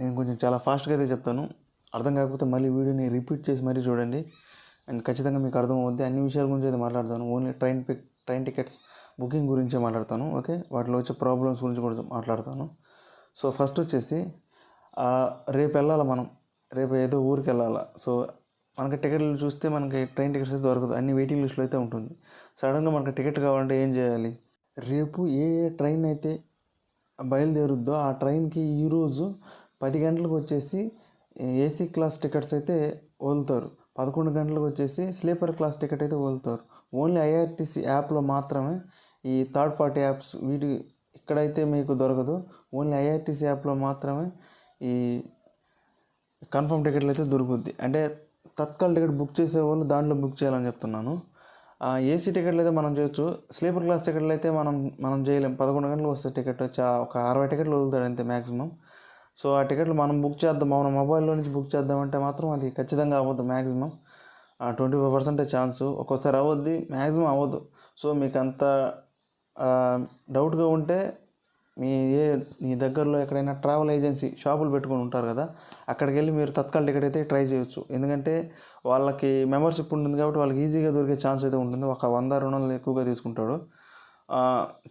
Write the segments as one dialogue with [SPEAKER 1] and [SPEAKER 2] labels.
[SPEAKER 1] నేను కొంచెం చాలా ఫాస్ట్గా అయితే చెప్తాను. అర్థం కాకపోతే మళ్ళీ వీడియోని రిపీట్ చేసి మరీ చూడండి. అండ్ ఖచ్చితంగా మీకు అర్థం అవుద్ది అన్ని విషయాల గురించి అయితే మాట్లాడతాను. Only train pick train tickets booking గురించే మాట్లాడతాను. ఓకే? వాటిలో వచ్చే ప్రాబ్లమ్స్ గురించి కూడా మాట్లాడతాను. సో ఫస్ట్ వచ్చేసి రేపు వెళ్ళాలి మనం? రేపు ఏదో ఊరికి వెళ్ళాలా? సో మనకి టికెట్లు చూస్తే మనకి ట్రైన్ టికెట్స్ అయితే దొరకదు. అన్ని వెయిటింగ్ లిస్ట్లో అయితే ఉంటుంది. సడన్గా మనకి టికెట్ కావాలంటే ఏం చేయాలి? రేపు ఏ ఏ ట్రైన్ అయితే బయలుదేరుద్దో ఆ ట్రైన్కి ఈరోజు పది గంటలకు వచ్చేసి ఏసీ క్లాస్ టికెట్స్ అయితే వదులుతారు. పదకొండు గంటలకు వచ్చేసి స్లీపర్ క్లాస్ టికెట్ అయితే వదులుతారు. ఓన్లీ ఐఆర్టీసీ యాప్లో మాత్రమే ఈ థర్డ్ పార్టీ యాప్స్ వీటి ఇక్కడైతే మీకు దొరకదు. ఓన్లీ ఐఆర్టీసీ యాప్లో మాత్రమే ఈ కన్ఫర్మ్ టికెట్లు అయితే దొరుకుద్ది. అంటే తత్కాల్ టికెట్ బుక్ చేసే వాళ్ళు దాంట్లో బుక్ చేయాలని చెప్తున్నాను. ఆ ఏసీ టికెట్లు అయితే మనం చేయొచ్చు. స్లీపర్ క్లాస్ టికెట్లు అయితే మనం మనం చేయలేం. పదకొండు గంటలకు వస్తే టికెట్ వచ్చి ఒక అరవై టికెట్లు వదులుతాడు అంతే మ్యాక్సిమం సో ఆ టికెట్లు మనం బుక్ చేద్దాం మన మొబైల్లో నుంచి బుక్ చేద్దామంటే మాత్రం అది ఖచ్చితంగా అవ్వద్దు మ్యాక్సిమం ట్వంటీ ఫైవ్ పర్సెంటే ఛాన్సు. ఒక్కోసారి అవ్వద్ది మ్యాక్సిమం అవ్వదు. సో మీకు అంత డౌట్గా ఉంటే మీ ఏ మీ దగ్గరలో ఎక్కడైనా ట్రావెల్ ఏజెన్సీ షాపులు పెట్టుకొని ఉంటారు కదా అక్కడికి వెళ్ళి మీరు తత్కాల టికెట్ అయితే ట్రై చేయొచ్చు. ఎందుకంటే వాళ్ళకి మెంబర్షిప్ ఉంటుంది కాబట్టి వాళ్ళకి ఈజీగా దొరికే ఛాన్స్ అయితే ఉంటుంది. ఒక వంద రెండు ఎక్కువగా తీసుకుంటాడు.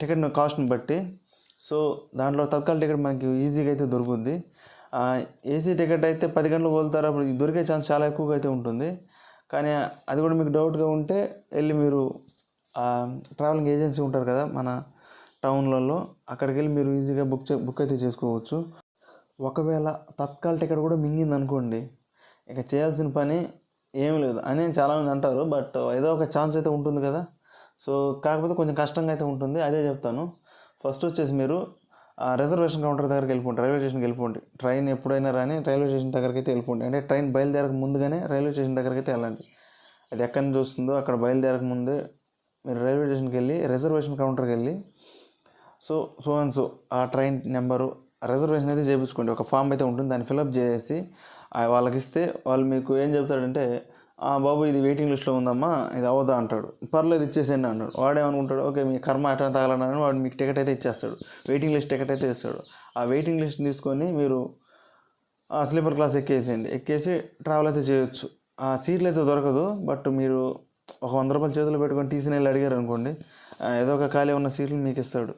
[SPEAKER 1] టికెట్ కాస్ట్ని బట్టి సో దాంట్లో తత్కాల టికెట్ మనకి ఈజీగా అయితే దొరుకుద్ది. ఏసీ టికెట్ అయితే పది గంటలకు వదులుతారు అప్పుడు దొరికే ఛాన్స్ చాలా ఎక్కువగా అయితే ఉంటుంది. కానీ అది కూడా మీకు డౌట్గా ఉంటే వెళ్ళి మీరు ట్రావెలింగ్ ఏజెన్సీ ఉంటారు కదా మన టౌన్లలో అక్కడికి వెళ్ళి మీరు ఈజీగా బుక్ చే బుక్ అయితే చేసుకోవచ్చు. ఒకవేళ తత్కాల టికెట్ కూడా మింగింది అనుకోండి ఇక చేయాల్సిన పని ఏం లేదు అని చాలామంది అంటారు బట్ ఏదో ఒక ఛాన్స్ అయితే ఉంటుంది కదా. సో కాకపోతే కొంచెం కష్టంగా అయితే ఉంటుంది అదే చెప్తాను. ఫస్ట్ వచ్చేసి మీరు ఆ రిజర్వేషన్ కౌంటర్ దగ్గరికి వెళ్ళిపోండి రైల్వే స్టేషన్కి వెళ్ళిపోండి. ట్రైన్ ఎప్పుడైనా రాని రైల్వే స్టేషన్ దగ్గరికి అయితే వెళ్ళిపోండి. అంటే ట్రైన్ బయలుదేరక ముందుగానే రైల్వే స్టేషన్ దగ్గరికి అయితే వెళ్ళండి. అది ఎక్కడి నుంచి వస్తుందో అక్కడ బయలుదేరక ముందే మీరు రైల్వే స్టేషన్కి వెళ్ళి రిజర్వేషన్ కౌంటర్కి వెళ్ళి సో సో అండ్ సో ఆ ట్రైన్ నెంబరు రిజర్వేషన్ అయితే చేయించుకోండి ఒక ఫామ్ అయితే ఉంటుంది దాన్ని ఫిలప్ చేసి ఆ వాళ్ళకి ఇస్తే వాళ్ళు మీకు ఏం చెప్తాడంటే బాబు ఇది వెయిటింగ్ లిస్ట్లో ఉందమ్మా ఇది అవ్వదా? అంటాడు. పర్లేదు ఇచ్చేసేయండి అంటాడు. వాడేమనుకుంటాడు ఓకే మీ కర్మ ఎట్లా తగలనని వాడు మీకు టికెట్ అయితే ఇచ్చేస్తాడు. వెయిటింగ్ లిస్ట్ టికెట్ అయితే ఇస్తాడు. ఆ వెయిటింగ్ లిస్ట్ తీసుకొని మీరు ఆ స్లీపర్ క్లాస్ ఎక్కేసేయండి. ఎక్కేసి ట్రావెల్ అయితే చేయొచ్చు. ఆ సీట్లు అయితే దొరకదు బట్ మీరు ఒక వంద రూపాయలు చేతులు పెట్టుకొని టీసీని వెళ్ళి అడిగారు అనుకోండి ఏదో ఒక ఖాళీ ఉన్న సీట్లు మీకు ఇస్తాడు.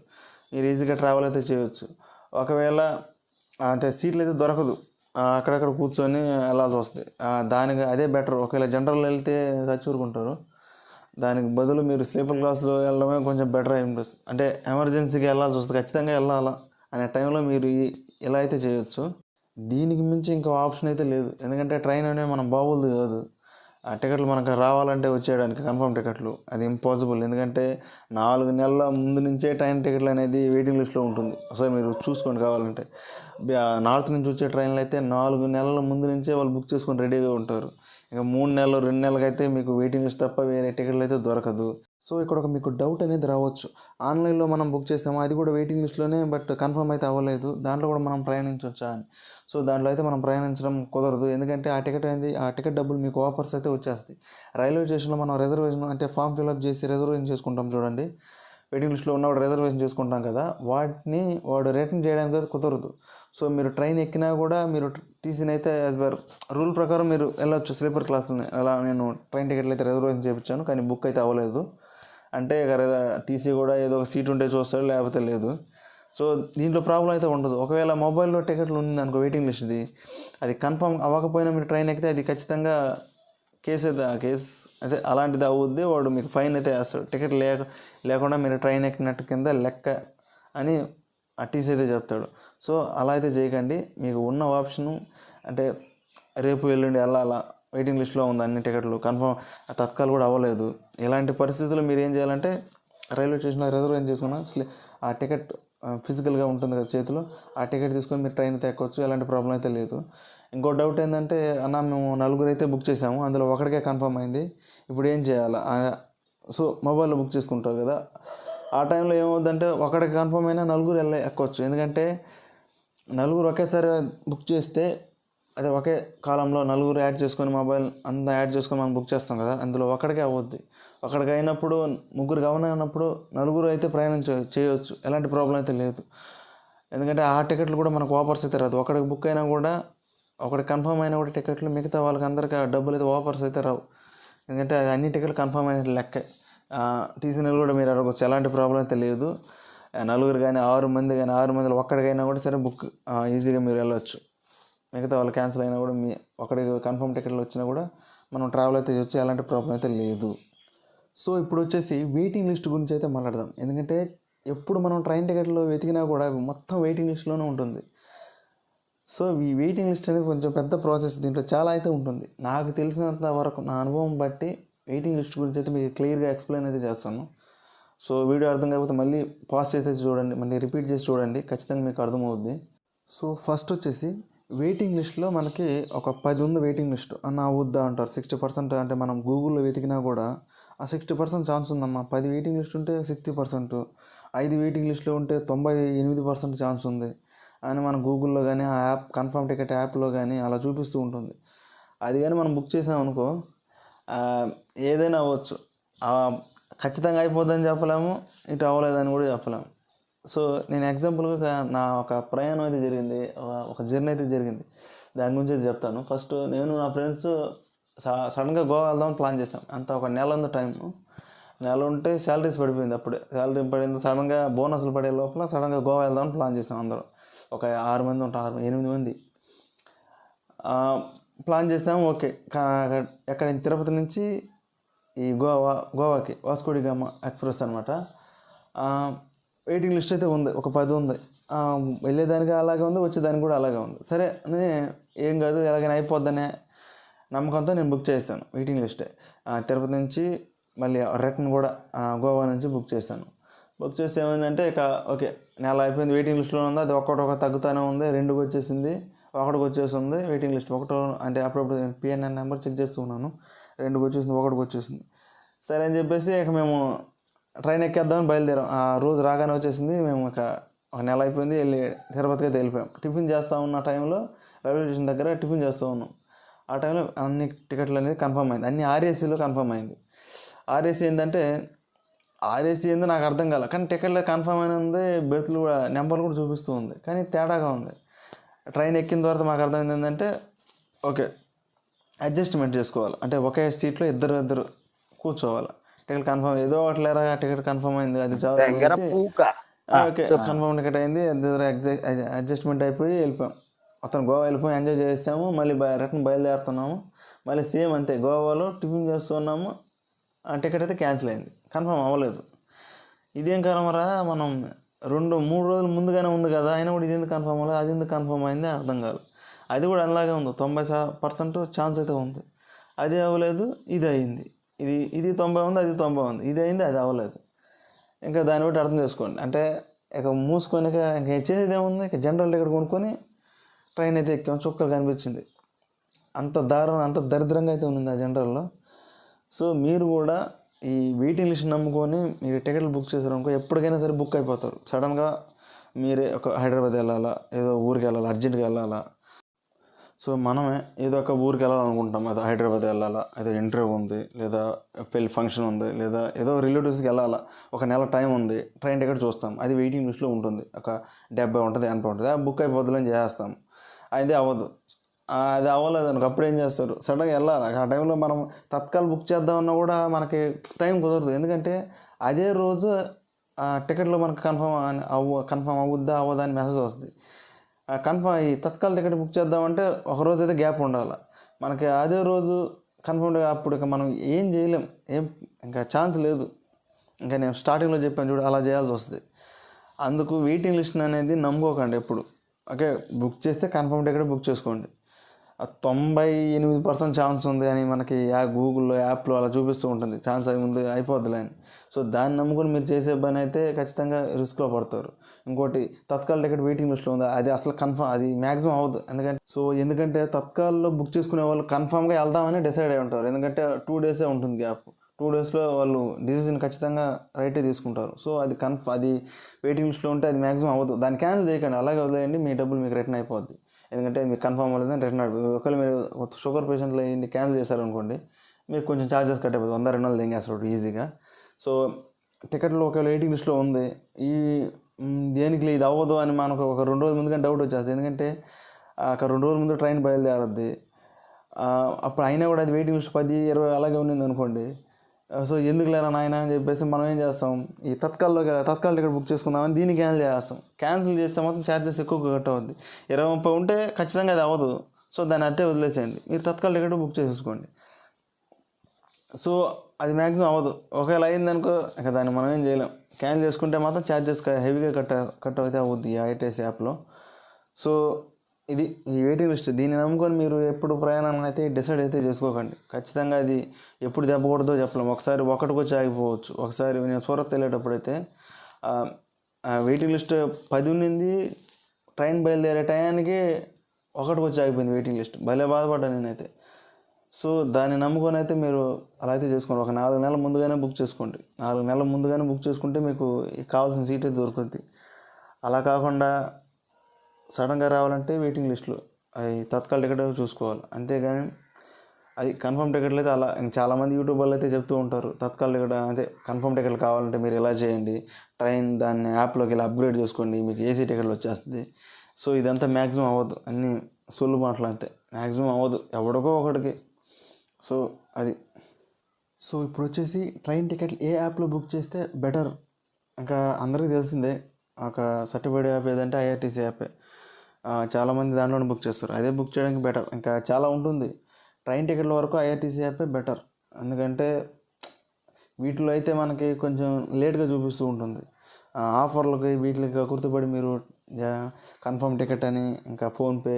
[SPEAKER 1] మీరు ఈజీగా ట్రావెల్ అయితే చేయొచ్చు. ఒకవేళ అంటే సీట్లు అయితే దొరకదు. అక్కడక్కడ కూర్చొని వెళ్ళాల్సి వస్తుంది. దానికి అదే బెటర్. ఒకవేళ జనరల్ వెళ్తే చచ్చూరుకుంటారు. దానికి బదులు మీరు స్లీపర్ క్లాస్లో వెళ్ళడమే కొంచెం బెటర్ అయిపోతుంది అంటే ఎమర్జెన్సీకి వెళ్ళాల్సి వస్తుంది. ఖచ్చితంగా వెళ్ళాలా అనే టైంలో మీరు ఇలా అయితే చేయొచ్చు. దీనికి మించి ఇంకో ఆప్షన్ అయితే లేదు. ఎందుకంటే ట్రైన్ అనేది మనం బాగుంది కాదు. ఆ టికెట్లు మనకు రావాలంటే వచ్చేయడానికి కన్ఫర్మ్ టికెట్లు. అది ఇంపాసిబుల్. ఎందుకంటే నాలుగు నెలల ముందు నుంచే ట్రైన్ టికెట్లు అనేది వెయిటింగ్ లిస్ట్లో ఉంటుంది. ఒకసారి మీరు చూసుకోండి కావాలంటే. నార్త్ నుంచి వచ్చే ట్రైన్లు అయితే నాలుగు నెలల ముందు నుంచే వాళ్ళు బుక్ చేసుకొని రెడీగా ఉంటారు. ఇంకా మూడు నెలలు రెండు నెలలకైతే మీకు వెయిటింగ్ లిస్ట్ తప్ప వేరే టికెట్లు అయితే దొరకదు. సో ఇక్కడ ఒక మీకు డౌట్ అనేది రావచ్చు. ఆన్లైన్లో మనం బుక్ చేసాము? అది కూడా వెయిటింగ్ లిస్ట్లోనే బట్ కన్ఫర్మ్ అయితే అవ్వలేదు. దాంట్లో కూడా మనం ప్రయాణించవచ్చా అని. సో దాంట్లో అయితే మనం ప్రయాణించడం కుదరదు. ఎందుకంటే ఆ టికెట్ అనేది ఆ టికెట్ డబ్బులు మీకు ఆఫర్స్ అయితే వచ్చేస్తాయి. రైల్వే స్టేషన్లో మనం రిజర్వేషన్ అంటే ఫామ్ ఫిల్అప్ చేసి రిజర్వేషన్ చేసుకుంటాం చూడండి. వెయిటింగ్ లిస్ట్లో ఉన్నవాడు రిజర్వేషన్ చేసుకుంటాం కదా. వాటిని వాడు రిటర్న్ చేయడానికి కుదరదు. సో మీరు ట్రైన్ ఎక్కినా కూడా మీరు టీసీని అయితే యాజ్ పర్ రూల్ ప్రకారం మీరు వెళ్ళొచ్చు. స్లీపర్ క్లాసులని. అలా నేను ట్రైన్ టికెట్లు అయితే రిజర్వేషన్ చేయించాను. కానీ బుక్ అయితే అవ్వలేదు. అంటే టీసీ కూడా ఏదో ఒక సీట్ ఉంటే చూస్తాడు లేకపోతే లేదు. సో దీంట్లో ప్రాబ్లం అయితే ఉండదు. ఒకవేళ మొబైల్లో టికెట్లు ఉంది అనుకో వెయిటింగ్ లిస్ట్ది అది కన్ఫర్మ్ అవ్వకపోయినా మీరు ట్రైన్ ఎక్కితే అది ఖచ్చితంగా కేసు అయితే కేసు అదే అలాంటిది అవుద్ది. వాడు మీకు ఫైన్ అయితే వేస్తాడు. టికెట్ లేక లేకుండా మీరు ట్రైన్ ఎక్కినట్టు కింద లెక్క అని ఆ టీసీ అయితే చెప్తాడు. సో అలా అయితే చేయకండి. మీకు ఉన్న ఆప్షను అంటే రేపు ఎల్లుండి అలా వెయిటింగ్ లిస్ట్లో ఉంది అన్ని టికెట్లు కన్ఫర్మ్ తత్కాలు కూడా అవ్వలేదు. ఇలాంటి పరిస్థితుల్లో మీరు ఏం చేయాలంటే రైల్వే స్టేషన్లో రిజర్వేషన్ చేసుకున్న ఆ టికెట్ ఫిజికల్గా ఉంటుంది కదా చేతిలో ఆ టికెట్ తీసుకొని మీరు ట్రైన్ అయితే ఎక్కొచ్చు ఎలాంటి ప్రాబ్లం అయితే లేదు. ఇంకో డౌట్ ఏంటంటే అన్న మేము నలుగురు అయితే బుక్ చేసాము అందులో ఒకటికే కన్ఫర్మ్ అయింది. ఇప్పుడు ఏం చేయాలా? సో మొబైల్లో బుక్ చేసుకుంటారు కదా. ఆ టైంలో ఏమవుద్దంటే ఒకటికి కన్ఫర్మ్ అయినా నలుగురు వెళ్ళి ఎక్కొచ్చు. ఎందుకంటే నలుగురు ఒకేసారి బుక్ చేస్తే అదే ఒకే కాలంలో నలుగురు యాడ్ చేసుకొని మొబైల్ అంతా యాడ్ చేసుకొని మనం బుక్ చేస్తాం కదా అందులో ఒకడికే అవ్వద్ది. ఒకడికి అయినప్పుడు ముగ్గురు గమనం అయినప్పుడు నలుగురు అయితే ప్రయాణం చేయవచ్చు ఎలాంటి ప్రాబ్లం అయితే లేదు. ఎందుకంటే ఆ టికెట్లు కూడా మనకు ఓపర్స్ అయితే రాదు. ఒకడికి బుక్ అయినా కూడా ఒకటి కన్ఫర్మ్ అయినా కూడా టికెట్లు మిగతా వాళ్ళకి అందరికీ ఆ డబ్బులు అయితే ఓపర్స్ అయితే రావు. ఎందుకంటే అది అన్ని టికెట్లు కన్ఫర్మ్ అయిన లెక్క. టీసీనీలు కూడా మీరు అడగచ్చు. ఎలాంటి ప్రాబ్లం అయితే లేదు. నలుగురు కానీ ఆరు మంది కానీ ఆరు మందిలో ఒక్కడికైనా కూడా సరే బుక్ ఈజీగా మీరు వెళ్ళొచ్చు. మిగతా వాళ్ళు క్యాన్సిల్ అయినా కూడా మీ ఒకడికి కన్ఫర్మ్ టికెట్లు వచ్చినా కూడా మనం ట్రావెల్ అయితే చేయొచ్చు ఎలాంటి ప్రాబ్లం అయితే లేదు. సో ఇప్పుడు వచ్చేసి వెయిటింగ్ లిస్ట్ గురించి అయితే మాట్లాడదాం. ఎందుకంటే ఎప్పుడు మనం ట్రైన్ టికెట్లో వెతికినా కూడా మొత్తం వెయిటింగ్ లిస్ట్లోనే ఉంటుంది. సో ఈ వెయిటింగ్ లిస్ట్ అనేది కొంచెం పెద్ద ప్రాసెస్ దీంట్లో చాలా అయితే ఉంటుంది. నాకు తెలిసినంత వరకు నా అనుభవం బట్టి వెయిటింగ్ లిస్ట్ గురించి అయితే మీకు క్లియర్గా ఎక్స్ప్లెయిన్ అయితే చేస్తాను. సో వీడియో అర్థం కాకపోతే మళ్ళీ పాస్ చేసి చూడండి మళ్ళీ రిపీట్ చేసి చూడండి ఖచ్చితంగా మీకు అర్థమవుద్ది. సో ఫస్ట్ వచ్చేసి వెయిటింగ్ లిస్ట్లో మనకి ఒక పది ఉంది వెయిటింగ్ లిస్ట్ అన్న అవుద్దా అంటారు. సిక్స్టీ పర్సెంట్ అంటే మనం గూగుల్లో వెతికినా కూడా ఆ సిక్స్టీ పర్సెంట్ ఛాన్స్ ఉందమ్మా. పది వెయిటింగ్ లిస్ట్ ఉంటే సిక్స్టీ పర్సెంట్ ఐదు వెయిటింగ్ లిస్ట్లో ఉంటే తొంభై ఎనిమిది పర్సెంట్ ఛాన్స్ ఉంది అని మనం గూగుల్లో కానీ ఆ యాప్ కన్ఫర్మ్ టికెట్ యాప్లో కానీ అలా చూపిస్తూ ఉంటుంది. అది కానీ మనం బుక్ చేసామనుకో ఏదైనా అవ్వచ్చు. ఆ, ఖచ్చితంగా అయిపోద్దని చెప్పలేము ఇటు అవ్వలేదని కూడా చెప్పలేము. సో నేను ఎగ్జాంపుల్గా నా ఒక ప్రయాణం అయితే జరిగింది ఒక- జర్నీ అయితే జరిగింది. దాని గురించి అయితే చెప్తాను. ఫస్ట్ నేను నా ఫ్రెండ్స్ సడన్గా గోవా వెళ్దామని ప్లాన్ చేస్తాం అంత ఒక నెల ఉంది టైం నెల ఉంటే శాలరీస్ పడిపోయింది అప్పుడే. శాలరీ పడింది సడన్గా బోనస్లు పడే లోపల సడన్గా గోవా వెళ్దామని ప్లాన్ చేసాం అందరం. ఒక ఆరు మంది ఉంటాం ఆరు ఎనిమిది మంది. ప్లాన్ చేసాం ఓకే. కా- ఎక్కడ తిరుపతి నుంచి ఈ గోవా గోవాకి వాస్కోడిగామ ఎక్స్ప్రెస్ అనమాట వెయిటింగ్ లిస్ట్ అయితే ఉంది ఒక పది ఉంది. వెళ్ళేదానికి అలాగే ఉంది వచ్చేదానికి కూడా అలాగే ఉంది. సరే అని ఏం కాదు ఎలాగైనా అయిపోద్దనే నమ్మకంతో నేను బుక్ చేశాను వెయిటింగ్ లిస్టే. తిరుపతి నుంచి మళ్ళీ రిటర్న్ కూడా గోవా నుంచి బుక్ చేశాను. బుక్ చేస్తే ఏమైందంటే ఇక ఓకే నెల అయిపోయింది వెయిటింగ్ లిస్ట్లో ఉంది అది ఒక్కటి ఒకటి తగ్గుతూనే ఉంది రెండుకి వచ్చేసింది ఒకటికి వచ్చేసింది వెయిటింగ్ లిస్ట్ ఒకటో అంటే అప్పుడప్పుడు పిఎన్ఎన్ నెంబర్ చెక్ చేస్తున్నాను రెండుకి వచ్చేసింది ఒకటికి వచ్చేసింది సరే అని చెప్పేసి ఇక మేము ట్రైన్ ఎక్కేద్దామని బయలుదేరాం. ఆ రోజు రాగానే వచ్చేసింది. మేము ఇక ఒక నెల అయిపోయింది. వెళ్ళి తిరుపతికి అయితే వెళ్ళిపోయాం. టిఫిన్ చేస్తూ ఉన్న టైంలో రైల్వే స్టేషన్ దగ్గర టిఫిన్ చేస్తూ ఉన్నాం. ఆ టైంలో అన్ని టికెట్లు అనేది కన్ఫర్మ్ అయింది. అన్ని ఆర్ఏసీలో కన్ఫర్మ్ అయింది. ఆర్ఏసీ ఏంటంటే ఆర్ఏసీ ఏందో నాకు అర్థం కాలే. కానీ టికెట్లో కన్ఫర్మ్ అయిన ఉంది బెర్త్లు కూడా నెంబర్లు కూడా చూపిస్తూ ఉంది. కానీ తేడాగా ఉంది. ట్రైన్ ఎక్కిన తర్వాత మాకు అర్థమైంది ఏంటంటే ఓకే అడ్జస్ట్మెంట్ చేసుకోవాలి. అంటే ఒకే సీట్లో ఇద్దరు ఇద్దరు కూర్చోవాలి. టికెట్ కన్ఫర్మ్ ఏదో ఒకటి లేరా టికెట్ కన్ఫర్మ్ అయింది అది ఓకే కన్ఫర్మ్ టికెట్ అయింది అడ్జస్ట్మెంట్ అయిపోయి వెళ్ళిపోయాం. అతను గోవా వెళ్ళిపోయి ఎంజాయ్ చేసాము మళ్ళీ రిటర్న్ బయలుదేరుతున్నాము. మళ్ళీ సేమ్ అంతే గోవాలో టిఫిన్ చేస్తున్నాము ఆ టికెట్ అయితే క్యాన్సిల్ అయింది. కన్ఫర్మ్ అవ్వలేదు. ఇదేం కర్మరా మనం రెండు మూడు రోజులు ముందుగానే ఉంది కదా అయినా కూడా ఇది ఎందుకు కన్ఫర్మ్ అవ్వలేదు అది ఎందుకు కన్ఫర్మ్ అయింది అర్థం కాదు అది కూడా అలాగే ఉంది. తొంభై పర్సెంట్ ఛాన్స్ అయితే ఉంది. అది అవ్వలేదు ఇది అయింది. ఇది ఇది తొంభై ఉంది అది తొంభై ఉంది. ఇది అయింది అది అవ్వలేదు. ఇంకా దాన్ని బట్టి అర్థం చేసుకోండి. అంటే ఇక మూసుకొని ఇక ఇంక చేసేది ఏముంది? ఇక జనరల్ టికెట్ కొనుక్కొని ట్రైన్ అయితే ఎక్కాం. చుక్కలు కనిపించింది. అంత దారుణం అంత దరిద్రంగా అయితే ఉంది ఆ జనరల్లో సో మీరు కూడా ఈ వెయిటింగ్ లిస్ట్ నమ్ముకొని మీరు టికెట్లు బుక్ చేశారు అనుకో ఎప్పటికైనా సరే బుక్ అయిపోతారు. సడన్గా మీరే ఒక హైదరాబాద్ వెళ్ళాలా? ఏదో ఊరికి వెళ్ళాలా? అర్జెంట్గా వెళ్ళాలా? సో మనమే ఏదో ఒక ఊరికి వెళ్ళాలనుకుంటాం. అది హైదరాబాద్ వెళ్ళాలా ఏదో ఇంటర్వ్యూ ఉంది లేదా పెళ్ళి ఫంక్షన్ ఉంది లేదా ఏదో రిలేటివ్స్కి వెళ్ళాలా ఒక నెల టైం ఉంది ట్రైన్ టికెట్ చూస్తాం. అది వెయిటింగ్ లిస్ట్లో ఉంటుంది. ఒక డెబ్బై ఉంటుంది ఎనభై ఉంటుంది. ఆ బుక్ అయిపోతుందని చేస్తాం అది అవ్వదు. అది అవ్వలేదు అనుకో అప్పుడు ఏం చేస్తారు? సడన్గా వెళ్ళాలి? ఆ టైంలో మనం తత్కాల్ బుక్ చేద్దామన్నా కూడా మనకి టైం కుదరదు. ఎందుకంటే అదే రోజు ఆ టికెట్లో మనకు కన్ఫర్మ్ అవ్వ కన్ఫర్మ్ అవ్వద్దా అవ్వదా అని మెసేజ్ వస్తుంది. కన్ఫర్మ్ ఈ తత్కాల టికెట్ బుక్ చేద్దామంటే ఒక రోజు అయితే గ్యాప్ ఉండాలి. మనకి అదే రోజు కన్ఫర్మ్ అప్పుడు ఇక మనం ఏం చేయలేం. ఏం ఇంకా ఛాన్స్ లేదు. ఇంకా నేను స్టార్టింగ్లో చెప్పాను చూడు అలా చేయాల్సి వస్తుంది. అందుకు వెయిటింగ్ లిస్ట్ అనేది నమ్ముకోకండి ఎప్పుడు. ఓకే బుక్ చేస్తే కన్ఫర్మ్ టికెట్ బుక్ చేసుకోండి. తొంభై ఎనిమిది పర్సెంట్ ఛాన్స్ ఉంది అని మనకి ఆ గూగుల్లో యాప్లో అలా చూపిస్తూ ఉంటుంది. ఛాన్స్ అయి ముందు అయిపోద్దిలే అని సో దాన్ని నమ్ముకొని మీరు చేసే పని అయితే ఖచ్చితంగా రిస్క్లో పడతారు. ఇంకోటి తత్కాల్ టికెట్ వెయిటింగ్ లిస్ట్లో ఉంది? అది అసలు కన్ఫర్మ్ అది మ్యాక్సిమం అవ్వదు. ఎందుకంటే సో ఎందుకంటే తత్కాల్లో బుక్ చేసుకునే వాళ్ళు కన్ఫామ్గా వెళ్దామని డిసైడ్ అయి ఉంటారు. ఎందుకంటే టూ డేసే ఉంటుంది గ్యాప్. టూ డేస్లో వాళ్ళు డిసిజన్ ఖచ్చితంగా రైటే తీసుకుంటారు. సో అది కన్ఫ్ అది వెయిటింగ్ లిస్ట్లో ఉంటే అది మ్యాక్సిమం అవ్వదు. దాన్ని క్యాన్సిల్ చేయకండి. అలాగే వదిలేయండి. మీ డబ్బులు మీకు రిటర్న్ అయిపోద్ది. ఎందుకంటే మీకు కన్ఫర్మ్ అవ్వలేదని రిటర్న్ ఒకవేళ మీరు షుగర్ పేషెంట్లు అయ్యింది క్యాన్సిల్ చేశారనుకోండి మీరు కొంచెం ఛార్జెస్ కట్ వంద రెండు వందలు తెంగేస్తారు ఈజీగా సో టికెట్లు ఒకవేళ వెయిటింగ్ లిస్ట్లో ఉంది ఈ దేనికి ఇది అవ్వదు అని మనకు ఒక రెండు రోజుల ముందుగా డౌట్ వచ్చేస్తుంది. ఎందుకంటే ఒక రెండు రోజుల ముందు ట్రైన్ బయలుదేరద్ది. అప్పుడు అయినా కూడా అది వెయిటింగ్ లిస్ట్ పది ఇరవై అలాగే ఉన్నింది అనుకోండి సో ఎందుకు లేరా నాయన అని చెప్పేసి మనం ఏం చేస్తాం? ఈ తత్కాల్లో తత్కాల్ టికెట్ బుక్ చేసుకుందామని దీన్ని క్యాన్సిల్ చేస్తాం. క్యాన్సిల్ చేస్తే మాత్రం ఛార్జెస్ ఎక్కువ కట్ అవుద్ది. ఇరవై ముప్పై ఉంటే ఖచ్చితంగా అది అవ్వదు. సో దాన్ని అట్టే వదిలేసేయండి. మీరు తత్కాల్ టికెట్ బుక్ చేసేసుకోండి. సో అది మ్యాక్సిమం అవ్వదు. ఒకవేళ అయిందనుకో ఇక దాన్ని మనం ఏం చేయలేం. క్యాన్సిల్ చేసుకుంటే మాత్రం ఛార్జెస్ హెవీగా కట్ కట్ అయితే అవుద్ది ఈ ఐటీఎస్ యాప్లో. సో ఇది ఈ వెయిటింగ్ లిస్ట్ దీన్ని నమ్ముకొని మీరు ఎప్పుడు ప్రయాణాలను అయితే డిసైడ్ అయితే చేసుకోకండి. ఖచ్చితంగా అది ఎప్పుడు చెప్పకూడదో చెప్పలేము ఒకసారి ఒకటికి వచ్చి ఆగిపోవచ్చు. ఒకసారి నేను సూరత్ వెళ్ళేటప్పుడు అయితే వెయిటింగ్ లిస్ట్ పది ఉన్నింది ట్రైన్ బయలుదేరే టయానికి ఒకటికి వచ్చి ఆగిపోయింది వెయిటింగ్ లిస్ట్ భలే బాధపడ్డాను నేనైతే. సో దాన్ని నమ్ముకొని అయితే మీరు అలా అయితే చేసుకోండి. ఒక నాలుగు నెలల ముందుగానే బుక్ చేసుకోండి. నాలుగు నెలల ముందుగానే బుక్ చేసుకుంటే మీకు కావాల్సిన సీట్ అయితే దొరుకుతుంది అలా కాకుండా సడన్గా రావాలంటే వెయిటింగ్ లిస్టులు. అవి తత్కాల టికెట్ చూసుకోవాలి. అంతేగాని అది కన్ఫర్మ్ టికెట్లు అయితే అలా చాలామంది యూట్యూబర్లు అయితే చెప్తూ ఉంటారు. తత్కాల టికెట్ అంటే కన్ఫర్మ్ టికెట్లు కావాలంటే మీరు ఇలా చేయండి? ట్రైన్ దాన్ని యాప్లోకి వెళ్ళి అప్గ్రేడ్ చేసుకోండి. మీకు ఏసీ టికెట్లు వచ్చేస్తుంది సో ఇదంతా మ్యాక్సిమం అవ్వదు. అన్ని సొల్లు మాటలు అంతే. మ్యాక్సిమం అవ్వదు. ఎవడికో ఒకటికి సో అది. సో ఇప్పుడు వచ్చేసి ట్రైన్ టికెట్లు ఏ యాప్లో బుక్ చేస్తే బెటర్? ఇంకా అందరికీ తెలిసిందే. ఒక సర్టిఫైడ్ యాప్ ఏదంటే ఐఆర్టీసీ యాపే. చాలామంది దాంట్లోనే బుక్ చేస్తారు. అదే బుక్ చేయడానికి బెటర్ ఇంకా చాలా ఉంటుంది. ట్రైన్ టికెట్ల వరకు ఐఆర్టీసీ యాపే బెటర్ ఎందుకంటే వీటిలో అయితే మనకి కొంచెం లేట్గా చూపిస్తూ ఉంటుంది. ఆఫర్లకి వీటికి గుర్తుపడి మీరు కన్ఫర్మ్ టికెట్ అని ఇంకా ఫోన్పే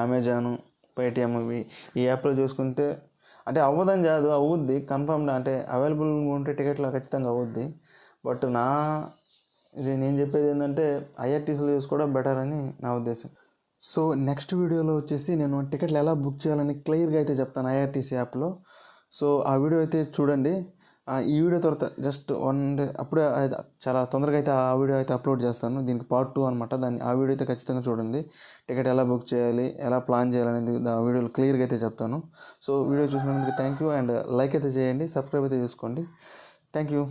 [SPEAKER 1] అమెజాన్ పేటిఎం ఇవి ఈ యాప్లో చూసుకుంటే అంటే అవ్వదని కాదు అవుద్ది కన్ఫర్మ్ అంటే అవైలబుల్ ఉంటే టికెట్లో ఖచ్చితంగా అవుద్ది బట్ నా నేను చెప్పేది ఏంటంటే ఐఆర్టీసీలో చూసుకోవడం బెటర్ అని నా ఉద్దేశం. సో నెక్స్ట్ వీడియోలో వచ్చేసి నేను టికెట్లు ఎలా బుక్ చేయాలని క్లియర్గా అయితే చెప్తాను ఐఆర్టీసీ యాప్లో సో ఆ వీడియో అయితే చూడండి. ఆ, ఈ వీడియో తర్వాత జస్ట్ వన్ డే అప్పుడే అయితే చాలా తొందరగా అయితే ఆ వీడియో అయితే అప్లోడ్ చేస్తాను. దీనికి పార్ట్ టూ అనమాట దాన్ని ఆ వీడియో అయితే ఖచ్చితంగా చూడండి. టికెట్ ఎలా బుక్ చేయాలి ఎలా ప్లాన్ చేయాలనేది ఆ వీడియోలో క్లియర్గా అయితే చెప్తాను. సో వీడియో చూసినందుకు థ్యాంక్ యూ అండ్ లైక్ అయితే చేయండి సబ్స్క్రైబ్ అయితే చేసుకోండి. Thank you